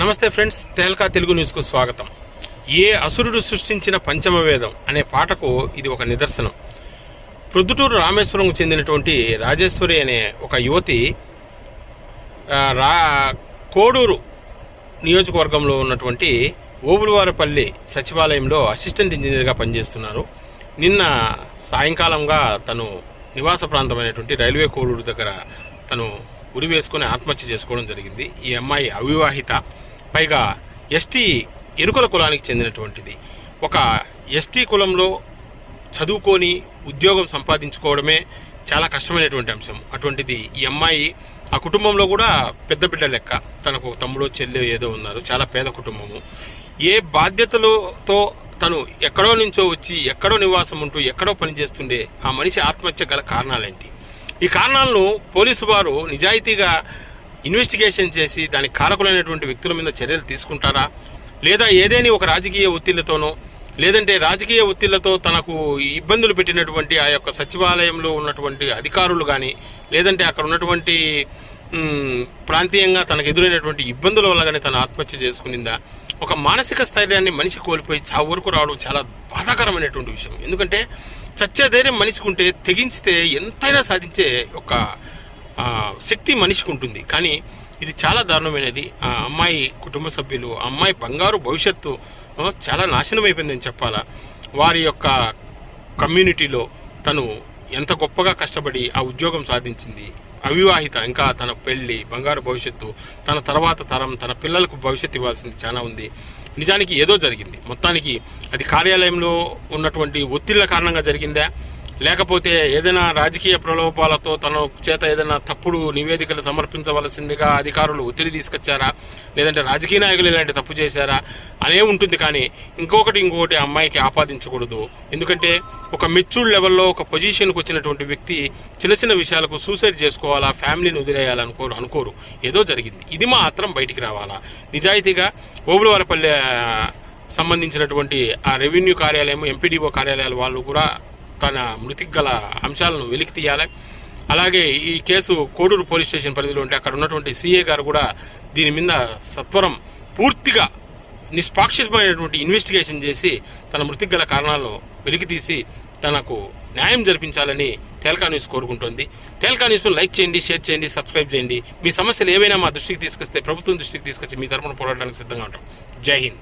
నమస్తే ఫ్రెండ్స్ తేల్కా తెలుగు న్యూస్కు స్వాగతం. ఏ అసురుడు సృష్టించిన పంచమ వేదం అనే పాటకు ఇది ఒక నిదర్శనం. ప్రొద్దుటూరు రామేశ్వరంకు చెందినటువంటి రాజేశ్వరి అనే ఒక యువతి రా కోడూరు నియోజకవర్గంలో ఉన్నటువంటి ఓబులవారపల్లి సచివాలయంలో అసిస్టెంట్ ఇంజనీర్గా పనిచేస్తున్నారు. నిన్న సాయంకాలంగా తను నివాస ప్రాంతమైనటువంటి రైల్వే కోడూరు దగ్గర తను ఉరి వేసుకొని ఆత్మహత్య చేసుకోవడం జరిగింది. ఈ అమ్మాయి అవివాహిత. పైగా ఎస్టీ ఎరుకల కులానికి చెందినటువంటిది. ఒక ఎస్టీ కులంలో చదువుకొని ఉద్యోగం సంపాదించుకోవడమే చాలా కష్టమైనటువంటి అంశం. అటువంటిది ఈ అమ్మాయి ఆ కుటుంబంలో కూడా పెద్ద బిడ్డ లెక్క. తనకు తమ్ముడు చెల్లె ఏదో ఉన్నారు. చాలా పేద కుటుంబము. ఏ బాధ్యతలతో తను ఎక్కడో నుంచో వచ్చి ఎక్కడో నివాసం ఉంటూ ఎక్కడో పనిచేస్తుండే ఆ మనిషి ఆత్మహత్య గల కారణాలేంటి? ఈ కారణాలను పోలీసు వారు నిజాయితీగా ఇన్వెస్టిగేషన్ చేసి దానికి కారకులైనటువంటి వ్యక్తుల మీద చర్యలు తీసుకుంటారా? లేదా ఏదేని ఒక రాజకీయ ఒత్తిళ్ళతోనో లేదంటే రాజకీయ ఒత్తిళ్ళతో తనకు ఇబ్బందులు పెట్టినటువంటి ఆ యొక్క సచివాలయంలో ఉన్నటువంటి అధికారులు కానీ లేదంటే అక్కడ ఉన్నటువంటి ప్రాంతీయంగా తనకు ఎదురైనటువంటి ఇబ్బందుల వల్ల కానీ తను ఆత్మహత్య చేసుకునిందా? ఒక మానసిక స్థైర్యాన్ని మనిషి కోల్పోయి చావు వరకు రావడం చాలా బాధాకరమైనటువంటి విషయం. ఎందుకంటే సత్యధైర్యం ధైర్యం మనిషికి ఉంటే తెగించితే ఎంతైనా సాధించే ఒక శక్తి మనిషికి ఉంటుంది కానీ ఇది చాలా దారుణమైనది. ఆ అమ్మాయి కుటుంబ సభ్యులు ఆ అమ్మాయి బంగారు భవిష్యత్తు చాలా నాశనం అయిపోయిందని చెప్పాలా. వారి యొక్క కమ్యూనిటీలో తను ఎంత గొప్పగా కష్టపడి ఆ ఉద్యోగం సాధించింది. అవివాహిత ఇంకా తన పెళ్ళి బంగారు భవిష్యత్తు తన తర్వాత తరం తన పిల్లలకు భవిష్యత్తు ఇవ్వాల్సింది చాలా ఉంది. నిజానికి ఏదో జరిగింది. మొత్తానికి అది కార్యాలయంలో ఉన్నటువంటి ఒత్తిళ్ళ కారణంగా జరిగిందా? లేకపోతే ఏదైనా రాజకీయ ప్రలోభాలతో తన చేత ఏదైనా తప్పుడు నివేదికలు సమర్పించవలసిందిగా అధికారులు ఒత్తిడి తీసుకొచ్చారా? లేదంటే రాజకీయ నాయకులు ఇలాంటి తప్పు చేశారా? అనే ఉంటుంది కానీ ఇంకొకటి ఇంకొకటి ఆ అమ్మాయికి ఆపాదించకూడదు. ఎందుకంటే ఒక మెచ్యూర్డ్ లెవెల్లో ఒక పొజిషన్కి వచ్చినటువంటి వ్యక్తి చిన్న చిన్న విషయాలకు సూసైడ్ చేసుకోవాలా ఫ్యామిలీని వదిలేయాలనుకోరు అనుకోరు ఏదో జరిగింది. ఇది మాత్రం బయటికి రావాలా. నిజాయితీగా ఓబులవారపల్లె సంబంధించినటువంటి ఆ రెవెన్యూ కార్యాలయం ఎంపీడీఓ కార్యాలయాల వాళ్ళు కూడా తన మృతికి గల అంశాలను వెలికి తీయాలి. అలాగే ఈ కేసు కోడూరు పోలీస్ స్టేషన్ పరిధిలో ఉంటే అక్కడ ఉన్నటువంటి సీఏ గారు కూడా దీని మీద సత్వరం పూర్తిగా నిష్పాక్షితమైనటువంటి ఇన్వెస్టిగేషన్ చేసి తన మృతికి గల కారణాలను వెలికి తీసి తనకు న్యాయం జరిపించాలని తేల్కా న్యూస్ కోరుకుంటోంది. తేల్కా న్యూస్ను లైక్ చేయండి షేర్ చేయండి సబ్స్క్రైబ్ చేయండి. మీ సమస్యలు ఏవైనా మా దృష్టికి తీసుకొస్తే ప్రభుత్వం దృష్టికి తీసుకొచ్చి మీ తరపున పోరాడడానికి సిద్ధంగా ఉంటాం. జై హింద్.